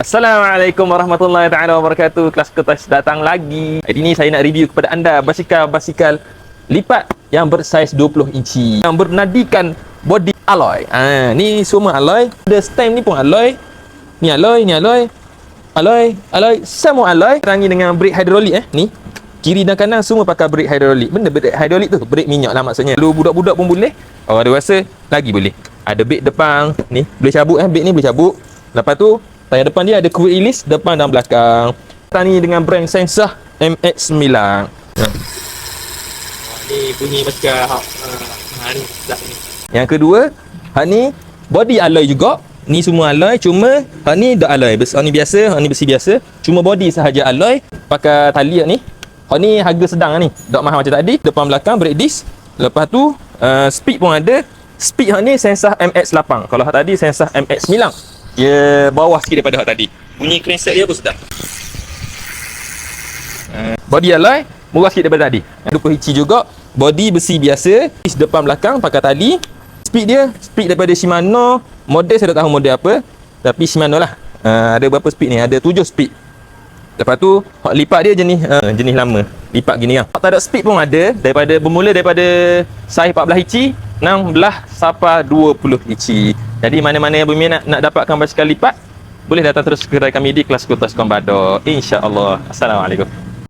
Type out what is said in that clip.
Assalamualaikum warahmatullahi taala wabarakatuh. Kelas kertas datang lagi. Hari ini saya nak review kepada anda basikal-basikal lipat yang bersaiz 20 inci yang bernadikan body alloy. Ha, ni semua alloy. Ada stem ni pun alloy. Ni alloy, ni alloy. Alloy, alloy, semua alloy. Terangi dengan brake hidrolik eh. Ni. Kiri dan kanan semua pakai brake hidrolik. Benda brake hidrolik tu, brake minyak lah maksudnya. Lu budak-budak pun boleh. Orang dewasa lagi boleh. Ada brake depan ni, boleh cabut eh. Brake ni boleh cabut. Lepas tu Tayar depan dia ada quick release depan dan belakang. Kita ni dengan brand Sensah MX-9. Ha. Ni bunyi basikal ha, ha ni dah ni. Yang kedua, hak ni body alloy juga. Ni semua alloy cuma hak ni dak alloy. Bes hak ni biasa, hak ni besi biasa. Cuma body sahaja alloy. Pakai tali hak ni. Hak ni harga sedang ni. Dak mahal macam tadi. Depan belakang brake disc. Lepas tu uh, speed pun ada. Speed hak ni Sensah MX-8. Kalau hak tadi Sensah MX-9. Dia bawah sikit daripada hak tadi. Bunyi crankshaft dia pun sedap. Body alloy murah sikit daripada tadi. 20 inci juga. Body besi biasa. Depan belakang pakai tali. Speed dia speed daripada Shimano. Model saya tak tahu model apa. Tapi Shimano lah. Uh, ada berapa speed ni? Ada 7 speed. Lepas tu hak lipat dia jenis uh, jenis lama. Lipat gini kan. Hak tak ada speed pun ada daripada bermula daripada saiz 14 inci 16 sampai 20 inci. Jadi mana-mana yang berminat nak dapatkan basikal lipat boleh datang terus ke kedai kami di kelas Kutas Kombado. Insya-Allah. Assalamualaikum.